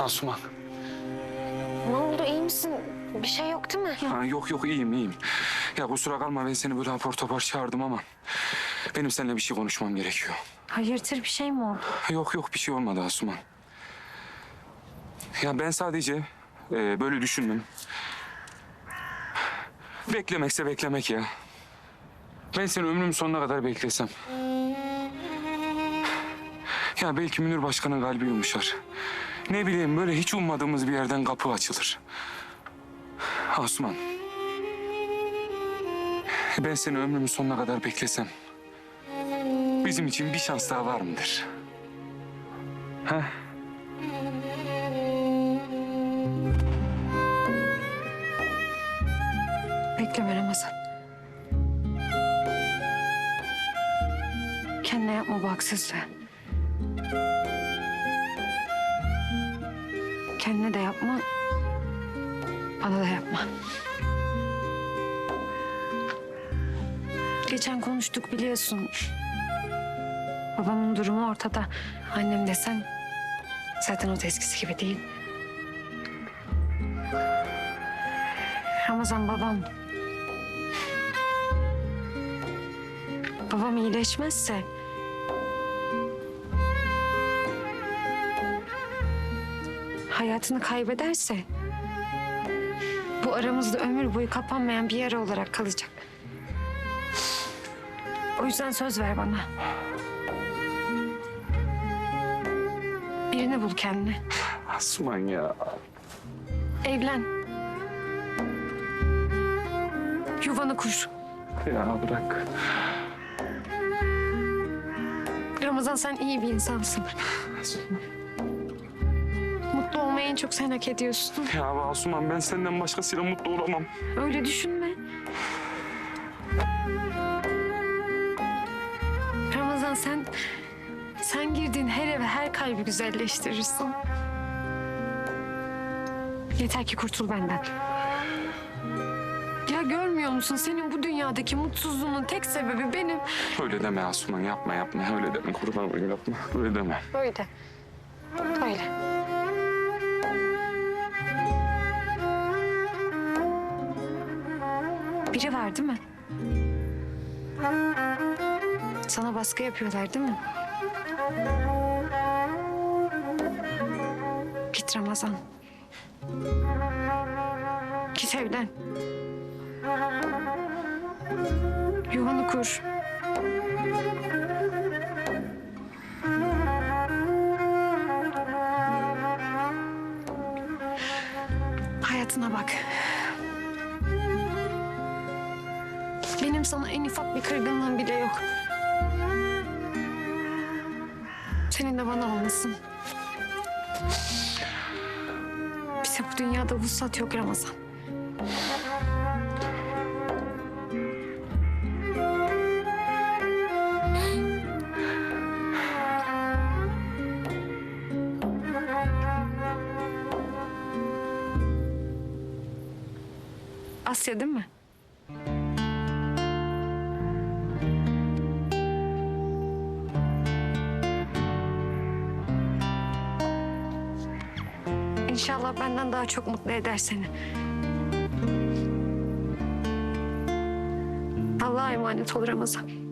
Asuman. Ne oldu iyi misin? Bir şey yok değil mi? Ha, yok yok iyiyim iyiyim. Ya kusura kalma ben seni böyle apar topar çağırdım ama... ...benim seninle bir şey konuşmam gerekiyor. Hayırdır bir şey mi oldu? Yok yok bir şey olmadı Asuman. Ya ben sadece e, böyle düşündüm. Beklemekse beklemek ya. Ben seni ömrümün sonuna kadar beklesem. Ya belki Münir Başkan'ın kalbi yumuşar. Ne bileyim böyle hiç ummadığımız bir yerden kapı açılır. Asuman. Ben seni ömrümün sonuna kadar beklesem. Bizim için bir şans daha var mıdır? Ha? Bekleme Ramazan. Kendine yapma bu haksızlığı. Kendine de yapma. Bana da yapma. Geçen konuştuk biliyorsun. Babamın durumu ortada. Annem desen zaten o da eskisi gibi değil. Ramazan babam. Babam iyileşmezse... Hayatını kaybederse... Bu aramızda ömür boyu kapanmayan bir yara olarak kalacak. O yüzden söz ver bana. Birini bul kendine. Asuman ya. Evlen. Yuvanı kur. Ya bırak. Ramazan sen iyi bir insansın. Mutlu olmayı en çok sen hak ediyorsun. Ya Asuman ben senden başkasıyla mutlu olamam. Öyle düşünme. Ramazan sen sen girdiğin her eve her kalbi güzelleştirirsin. Yeter ki kurtul benden. Ya görmüyor musun senin bu dünyadaki mutsuzluğunun tek sebebi benim. Öyle deme Asuman yapma yapma. Öyle deme kurban olayım yapma. Öyle deme. Böyle. Böyle. Biri var değil mi? Sana baskı yapıyorlar değil mi? Git Ramazan. Git evlen. Yuvanı kur. Hayatına bak. Benim sana en ufak bir kırgınlığım bile yok. Senin de bana olmasın. Bize bu dünyada vuslat yok Ramazan. Asya değil mi? İnşallah benden daha çok mutlu eder seni. Allah'a emanet ol Ramazan.